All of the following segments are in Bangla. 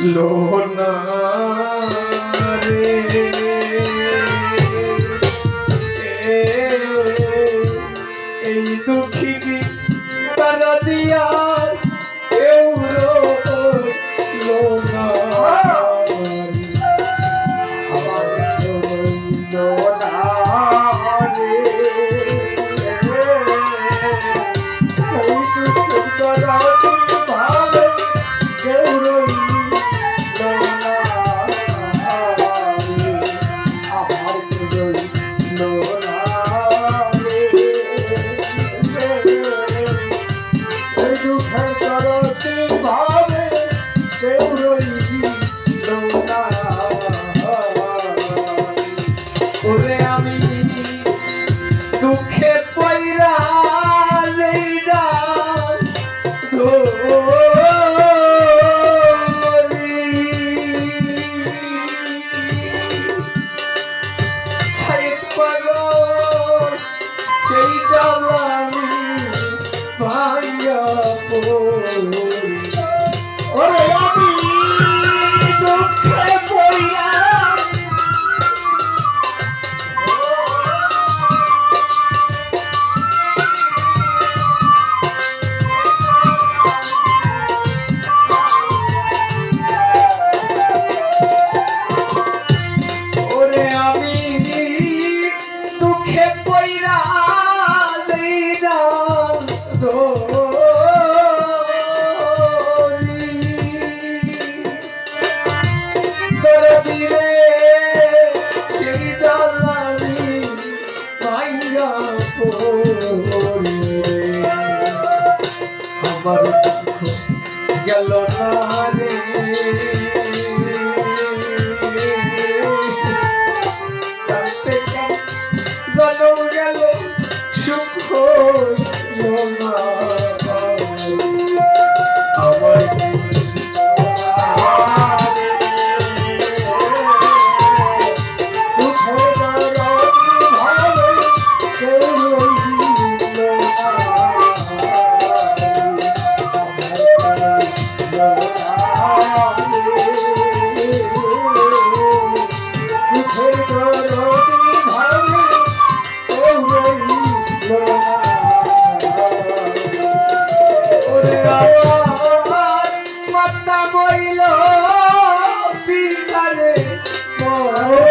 লোনা রে। আমি দুঃখে পয়রা সেই আমি ভাইয়া পড়ো। গেল না রে। জন্ম গেল সুখ হইল না। Oh,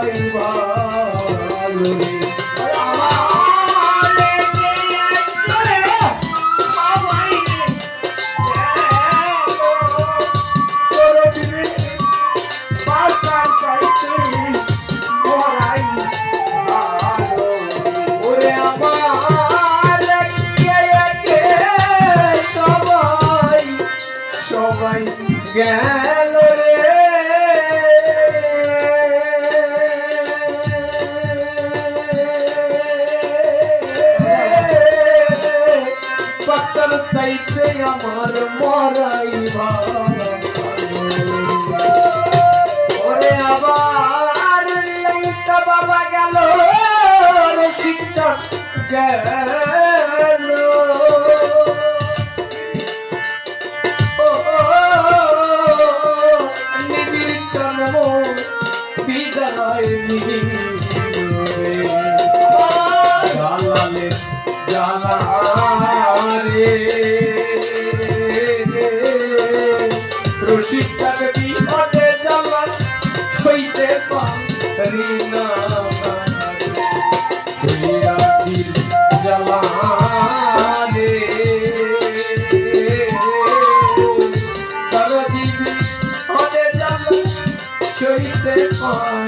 ভালো তোমার চাইতে আমার মরাই ওরে আবার বাবা গেল শিক্ষক গেল 서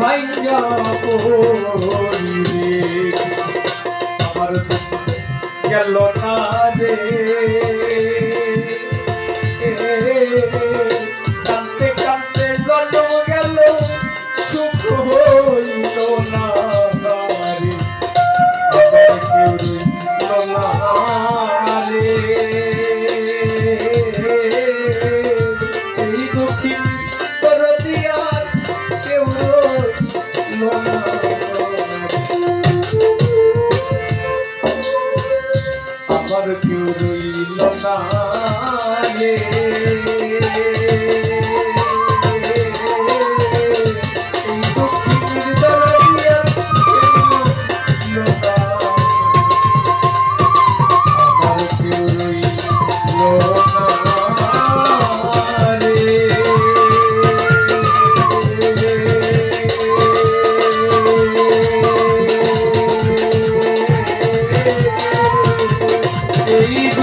ভাইয়া পড়িবে। আমার গেল না রে। Shri